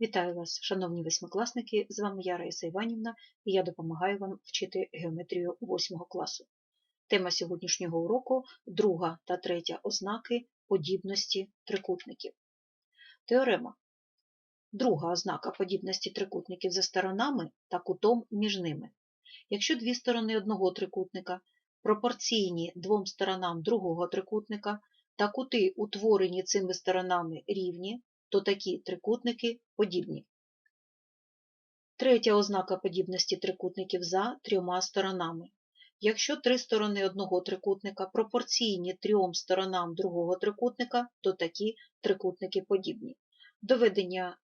Вітаю вас, шановні восьмикласники! З вами я Раїса Іванівна і я допомагаю вам вчити геометрію 8 класу. Тема сьогоднішнього уроку друга та третя ознаки подібності трикутників. Теорема. Друга ознака подібності трикутників за сторонами та кутом між ними. Якщо дві сторони одного трикутника пропорційні двом сторонам другого трикутника та кути, утворені цими сторонами рівні, то такі трикутники подібні. Третя ознака подібності трикутників за трьома сторонами. Якщо три сторони одного трикутника пропорційні трьом сторонам другого трикутника, то такі трикутники подібні. Доведення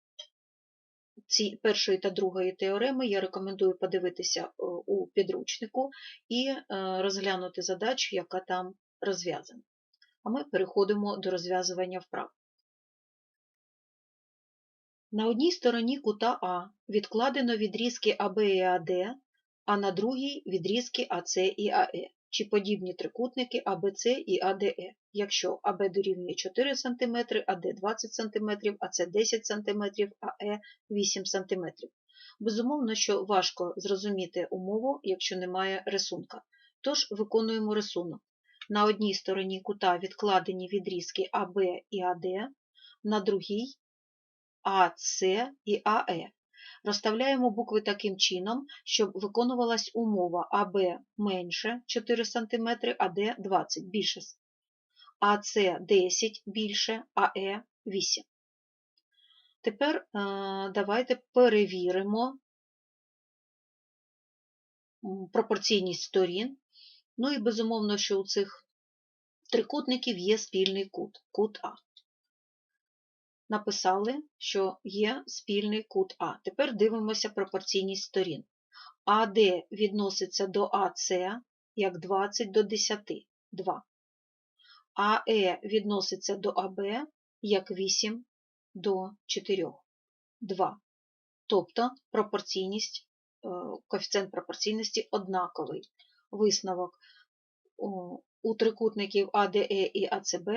ці першої та другої теореми я рекомендую подивитися е, у підручнику і е, розглянути задачу, яка там розв'язана. А ми переходимо до розв'язування вправ. На одній стороні кута А відкладено відрізки АБ і АД, а на другій відрізки АС і АЕ, чи подібні трикутники АБЦ і АДЕ, якщо АБ дорівнює 4 см, АД 20 см, АС 10 см, АЕ 8 см. Безумовно, що важко зрозуміти умову, якщо немає рисунка. Тож виконуємо рисунок. На одній стороні кута відкладені відрізки АБ і АД, на другій АС і АЕ. Розставляємо букви таким чином, щоб виконувалась умова АБ менше 4 см, АД 20 більше, АС 10 більше, АЕ 8. Тепер е, давайте перевіримо пропорційність сторін. Ну і безумовно, що у цих трикутників є спільний кут, кут А написали, що є спільний кут А. Тепер дивимося пропорційність сторін. АД відноситься до АС як 20 до 10 2. АЕ відноситься до АБ як 8 до 4 2. Тобто пропорційність, е, коефіцієнт пропорційності однаковий. Висновок у трикутників АДЕ і АЦБ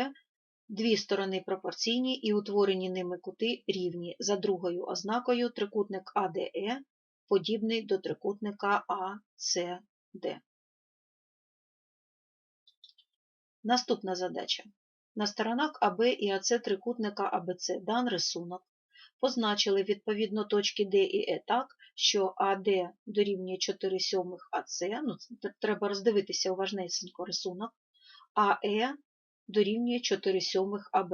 Дві сторони пропорційні і утворені ними кути рівні. За другою ознакою трикутник АДЕ подібний до трикутника АЦД. Наступна задача. На сторонах АБ і АЦ трикутника АБЦ дан рисунок. Позначили відповідно точки Д і Е так, що АД дорівнює 4 сьомих АЦ, ну, треба роздивитися уважнесенько рисунок, АЕ дорівнює 4 сьомих АБ.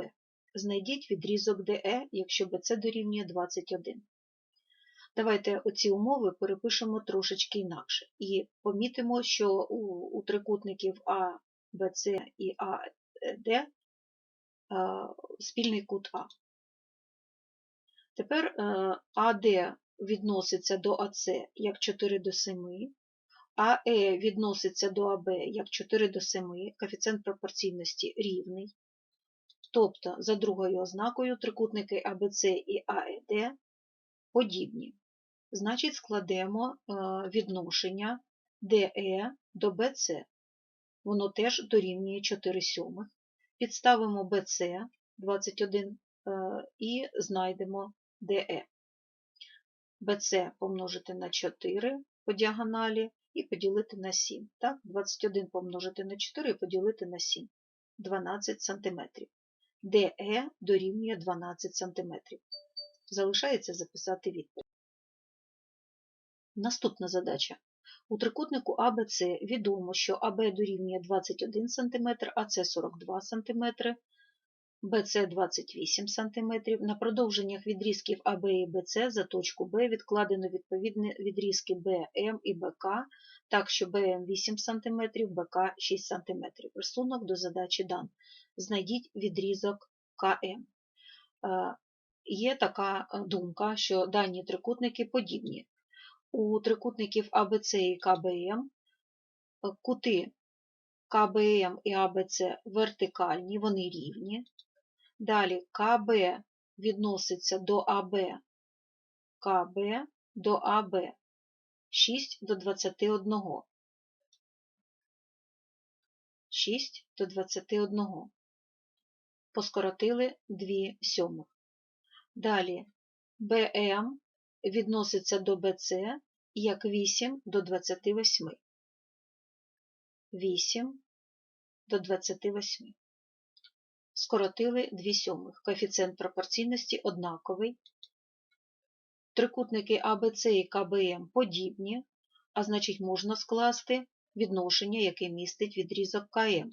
Знайдіть відрізок ДЕ, якщо БЦ дорівнює 21. Давайте оці умови перепишемо трошечки інакше. І помітимо, що у, у трикутників А, БЦ і АД спільний кут А. Тепер е, АД відноситься до АЦ як 4 до 7, АЕ відноситься до АБ як 4 до 7, коефіцієнт пропорційності рівний. Тобто, за другою ознакою трикутники АБЦ і АЕД подібні. Значить, складемо е, відношення ДЕ до БЦ. Воно теж дорівнює 4 сьомих. Підставимо БЦ 21 е, і знайдемо ДЕ. БЦ помножити на 4 по діагоналі і поділити на 7. Так? 21 помножити на 4 і поділити на 7. 12 см. ДЕ дорівнює 12 см. Залишається записати відповідь. Наступна задача. У трикутнику АБЦ відомо, що АБ дорівнює 21 см, АЦ 42 см, BC 28 см. На продовженнях відрізків АБ і BC за точку Б відкладено відповідні відрізки БМ і БК, так що БМ 8 см, БК 6 см. Рисунок до задачі дан. Знайдіть відрізок КМ. Е, є така думка, що дані трикутники подібні. У трикутників АБЦ і КБМ кути КБМ і АБЦ вертикальні, вони рівні. Далі КБ відноситься до АБ, КБ до АБ 6 до 21. 6 до 21. Поскоротили 2 сьомих. Далі БМ відноситься до БЦ як 8 до 28. 8 до 28. Скоротили 2 сьомих. Коефіцієнт пропорційності однаковий. Трикутники АБЦ і КБМ подібні, а значить можна скласти відношення, яке містить відрізок КМ.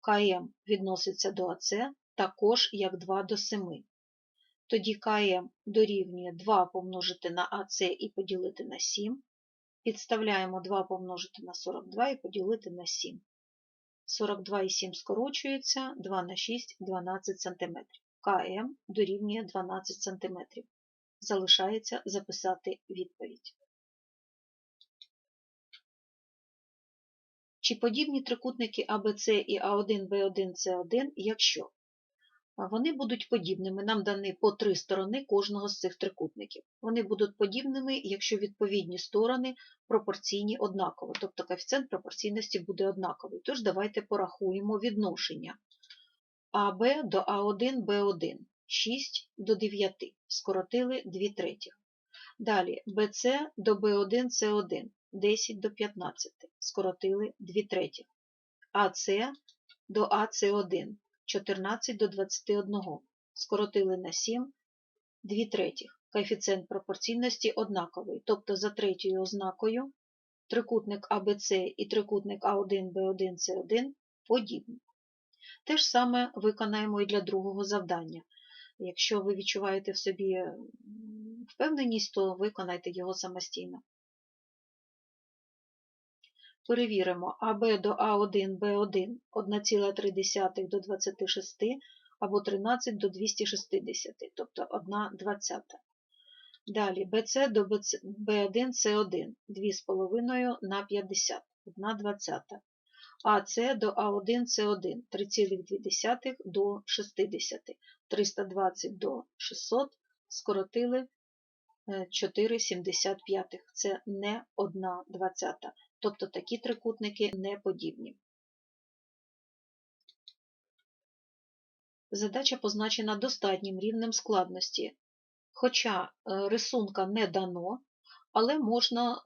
КМ відноситься до АЦ також як 2 до 7. Тоді КМ дорівнює 2 помножити на АЦ і поділити на 7. Підставляємо 2 помножити на 42 і поділити на 7. 42 і 7 скорочується, 2 на 6 12 см. КМ дорівнює 12 см. Залишається записати відповідь. Чи подібні трикутники АБЦ і А1, Б1, С1, якщо вони будуть подібними, нам дані по три сторони кожного з цих трикутників. Вони будуть подібними, якщо відповідні сторони пропорційні однаково, тобто коефіцієнт пропорційності буде однаковий. Тож давайте порахуємо відношення АБ до А1, Б1, 6 до 9, скоротили 2 третіх. Далі БЦ до Б1, С1, 10 до 15, скоротили 2 третіх. АЦ до АЦ1, 14 до 21, скоротили на 7, 2 третіх. Коефіцієнт пропорційності однаковий, тобто за третьою ознакою трикутник АБЦ і трикутник А1, Б1, С1 подібні. Те ж саме виконаємо і для другого завдання. Якщо ви відчуваєте в собі впевненість, то виконайте його самостійно. Перевіримо АБ до А1, Б1 1,3 до 26 або 13 до 260, тобто 1 двадцята. Далі BC до B1, C1 2,5 на 50, 1 двадцята. АС до А1, С1 3,2 до 60, 320 до 600, скоротили 4,75. Це не 1 двадцята. Тобто такі трикутники не подібні. Задача позначена достатнім рівнем складності, хоча е, рисунка не дано, але можна е,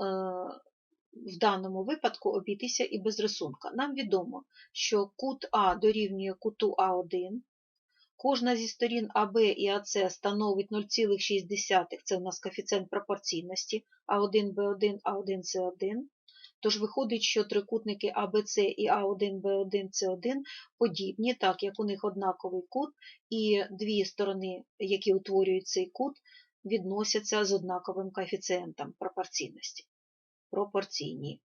в даному випадку обійтися і без рисунка. Нам відомо, що кут А дорівнює куту А1, кожна зі сторін АБ і АС становить 0,6, це у нас коефіцієнт пропорційності А1, Б1, А1, С1. Тож виходить, що трикутники АБЦ і А1, Б1, С1 подібні, так як у них однаковий кут, і дві сторони, які утворюють цей кут, відносяться з однаковим коефіцієнтом пропорційності. Пропорційні.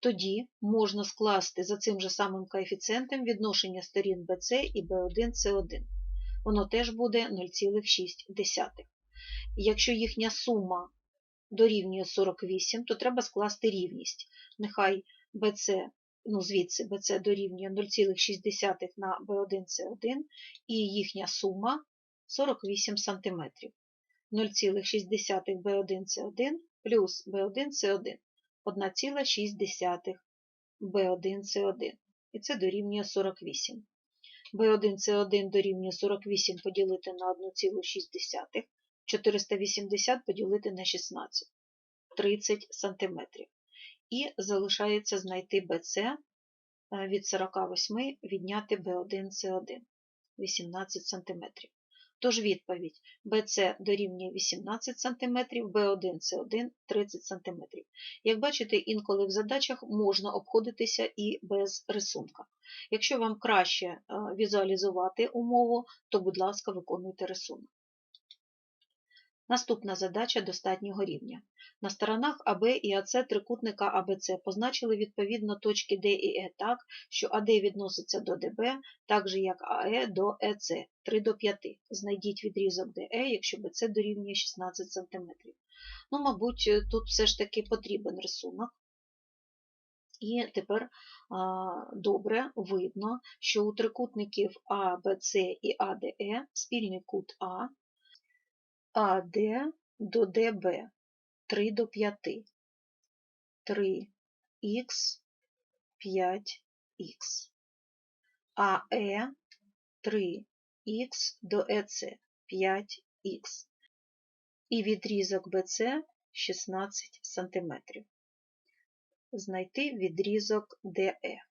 Тоді можна скласти за цим же самим коефіцієнтом відношення сторін BC і B1, C1. Воно теж буде 0,6. Якщо їхня сума дорівнює 48, то треба скласти рівність. Нехай BC, ну звідси BC дорівнює 0,6 на B1C1 і їхня сума 48 см. 0,6 B1C1 плюс B1C1 1,6 B1C1. І це дорівнює 48. B1C1 дорівнює 48 поділити на 1,6. 480 поділити на 16 30 см. І залишається знайти BC від 48 відняти B1C1 18 см. Тож відповідь BC дорівнює 18 см, B1C1 30 см. Як бачите, інколи в задачах можна обходитися і без рисунка. Якщо вам краще візуалізувати умову, то, будь ласка, виконуйте рисунок. Наступна задача достатнього рівня. На сторонах АБ і АЦ трикутника АБЦ позначили відповідно точки Д і Е так, що АД відноситься до ДБ, так же як АЕ до ЕЦ 3 до 5. Знайдіть відрізок ДЕ, якщо БЦ дорівнює 16 см. Ну, мабуть, тут все ж таки потрібен рисунок. І тепер а, добре видно, що у трикутників АБЦ і АДЕ спільний кут А АД до ДБ 3 до 5, 3х, 5х, АЕ 3х до ЕЦ 5х. і відрізок BC 16 см. Знайти відрізок DE.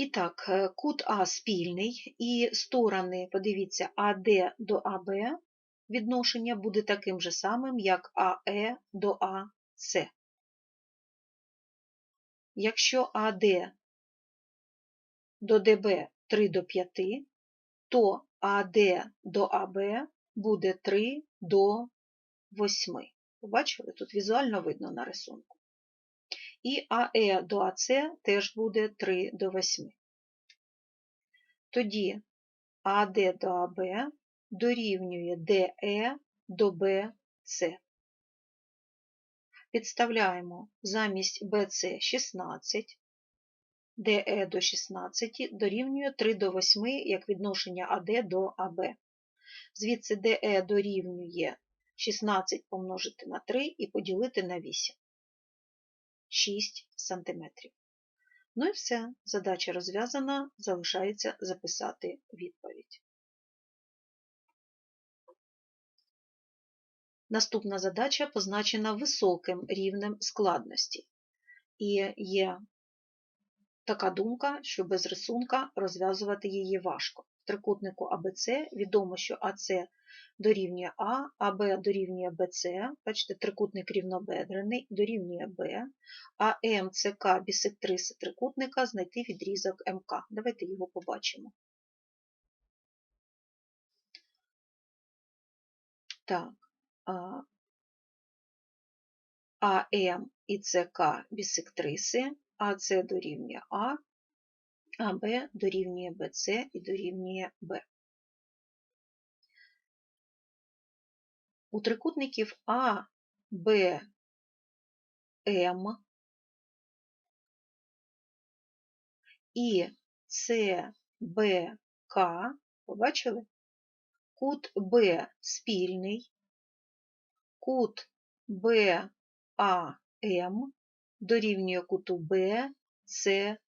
І так, е, кут А спільний, і сторони, подивіться, АД до АБ відношення буде таким же самим, як АЕ до АС. Якщо АД до ДБ 3 до 5, то АД до АБ буде 3 до 8. Побачили? Тут візуально видно на рисунку. І АЕ до АЦ теж буде 3 до 8. Тоді АД до АБ дорівнює ДЕ до БЦ. Підставляємо замість BC 16, DE до 16 дорівнює 3 до 8 як відношення АД до АБ. Звідси DE дорівнює 16 помножити на 3 і поділити на 8. 6 см. Ну і все, задача розв'язана, залишається записати відповідь. Наступна задача позначена високим рівнем складності. І є така думка, що без рисунка розв'язувати її важко. Трикутнику АБЦ відомо, що АЦ дорівнює А, АБ дорівнює БЦ, бачите, трикутник рівнобедрений, дорівнює Б, а МЦК бісектриси трикутника знайти відрізок МК. Давайте його побачимо. Так, АМ і ЦК бісектриси, АЦ дорівнює А, АБ дорівнює БЦ і дорівнює Б. У трикутників А, Б, М і С, Б, К, побачили? Кут Б спільний, кут БАМ дорівнює куту БЦК.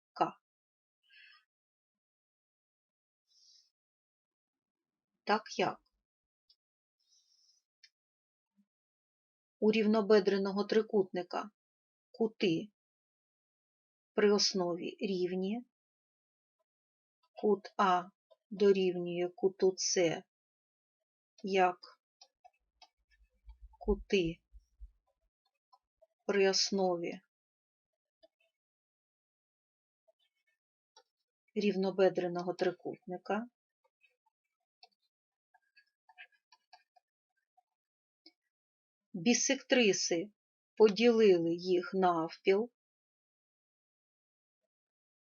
Так як? У рівнобедреного трикутника кути при основі рівні, кут А дорівнює куту С як кути при основі рівнобедреного трикутника. Бісектриси поділили їх навпіл,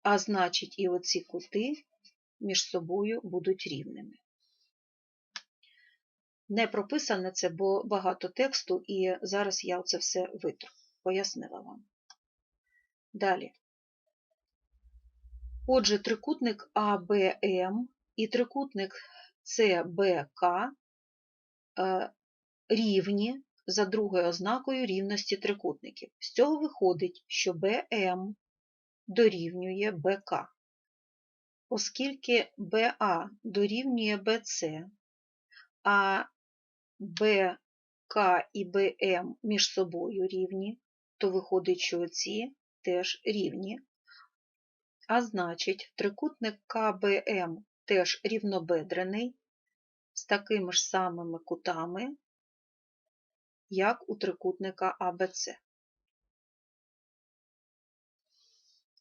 а значить і оці кути між собою будуть рівними. Не прописане це, бо багато тексту, і зараз я це все витру. Пояснила вам. Далі. Отже, трикутник АБМ і трикутник СБК е, рівні за другою ознакою рівності трикутників. З цього виходить, що БМ дорівнює БК. Оскільки БА дорівнює БЦ, а БК і БМ між собою рівні, то виходить, що ці теж рівні. А значить, трикутник КБМ теж рівнобедрений з такими ж самими кутами, як у трикутника АБЦ.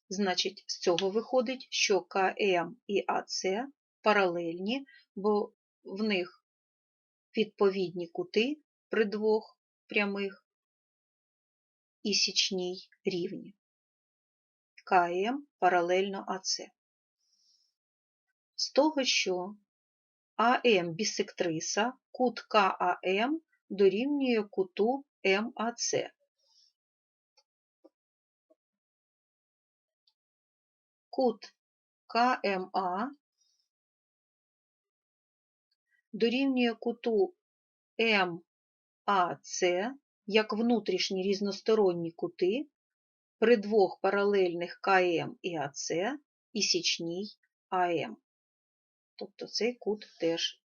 Значить, з цього виходить, що КМ і АЦ паралельні, бо в них відповідні кути при двох прямих і січній рівні. КМ паралельно АЦ. З того, що АМ бісектриса, кут КАМ дорівнює куту МАЦ. Кут КМА дорівнює куту МАЦ як внутрішні різносторонні кути при двох паралельних КМ і АЦ і січній АМ. Тобто цей кут теж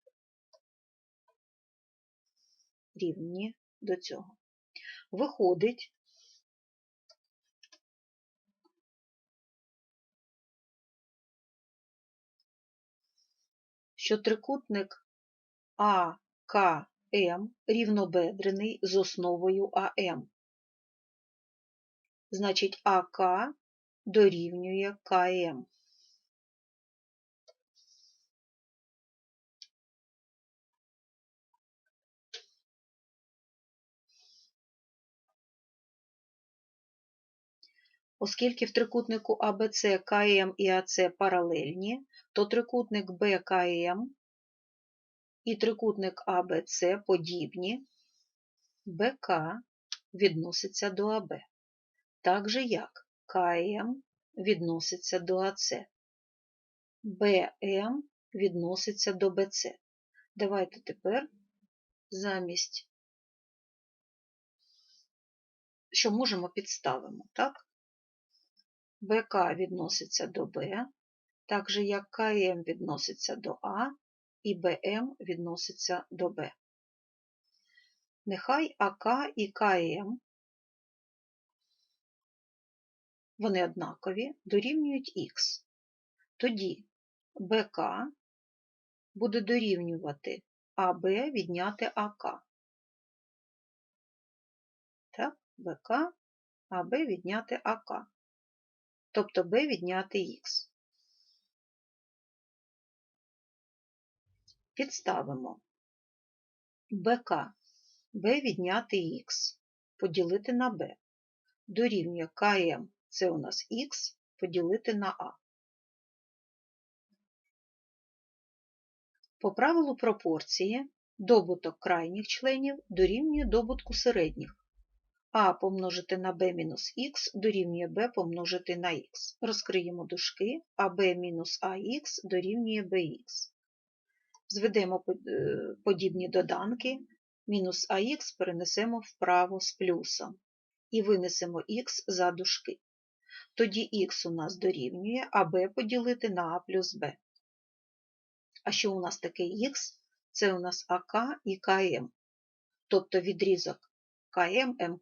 рівні до цього. Виходить, що трикутник АКМ рівнобедрений з основою АМ. Значить, АК дорівнює КМ. Оскільки в трикутнику АБЦ КМ і АЦ паралельні, то трикутник БКМ і трикутник АБЦ подібні, БК відноситься до АБ, так же як КМ відноситься до АЦ, БМ відноситься до БЦ. Давайте тепер замість, що можемо підставимо, так? БК відноситься до Б, так же як КМ відноситься до А і БМ відноситься до Б. Нехай АК і КМ, вони однакові, дорівнюють Х. Тоді БК буде дорівнювати АБ відняти АК. Так, БК, АБ відняти АК тобто b відняти х. Підставимо БК b відняти х поділити на b. Дорівнює КМ це у нас х поділити на А. По правилу пропорції добуток крайніх членів дорівнює добутку середніх. А помножити на b мінус х дорівнює b помножити на х. Розкриємо дужки, а b мінус ах дорівнює bx. Зведемо е, подібні доданки, мінус ах перенесемо вправо з плюсом і винесемо х за дужки. Тоді х у нас дорівнює, а b поділити на а плюс b. А що у нас таке х? Це у нас АК і КМ, тобто відрізок КМ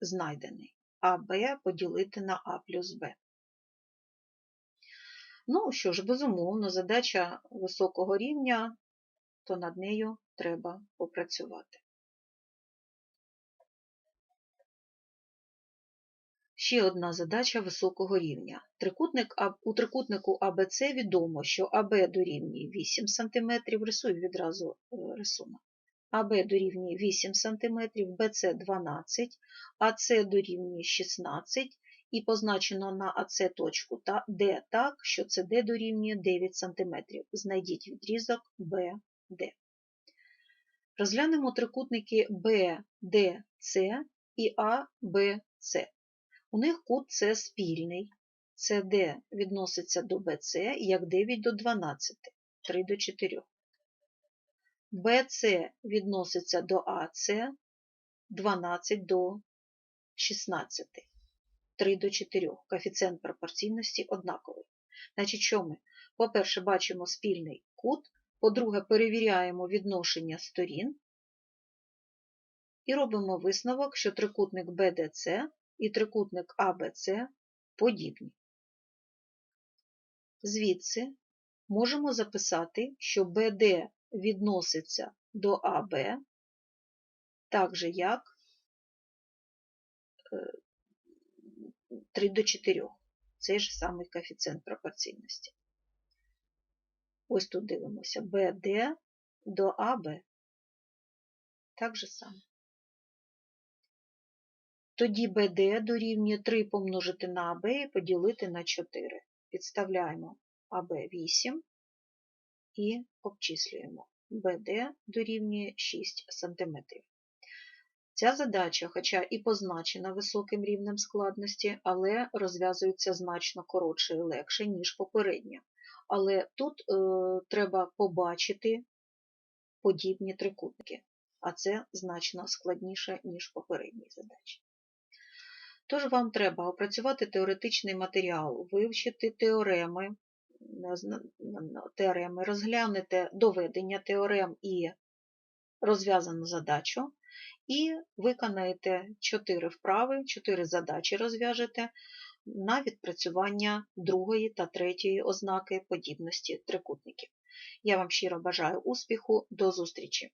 знайдений, а Б поділити на А плюс Б. Ну що ж, безумовно, задача високого рівня, то над нею треба попрацювати. Ще одна задача високого рівня. Трикутник, У трикутнику АБЦ відомо, що АБ дорівнює 8 см, рисую відразу е, рисунок. АБ дорівнює 8 см, БЦ 12, АС дорівнює 16 і позначено на АС точку та Д так, що СД дорівнює 9 см. Знайдіть відрізок БД. Розглянемо трикутники БДЦ і АБЦ. У них кут С спільний. СД відноситься до БЦ як 9 до 12, 3 до 4. BC відноситься до АС 12 до 16, 3 до 4. Коефіцієнт пропорційності однаковий. Значить, що ми? По-перше, бачимо спільний кут, по-друге, перевіряємо відношення сторін і робимо висновок, що трикутник BDC і трикутник ABC подібні. Звідси можемо записати, що BD відноситься до АБ, так же як 3 е, до 4, цей ж самий коефіцієнт пропорційності. Ось тут дивимося БД до АБ. Так же само. Тоді БД дорівнює 3 помножити на АБ і поділити на 4. Підставляємо АБ 8 і обчислюємо. БД дорівнює 6 см. Ця задача, хоча і позначена високим рівнем складності, але розв'язується значно коротше і легше, ніж попередня. Але тут е, треба побачити подібні трикутники, а це значно складніше, ніж попередні задачі. Тож вам треба опрацювати теоретичний матеріал, вивчити теореми, теореми розглянете доведення теорем і розв'язану задачу, і виконаєте 4 вправи, 4 задачі розв'яжете на відпрацювання другої та третьої ознаки подібності трикутників. Я вам щиро бажаю успіху, до зустрічі!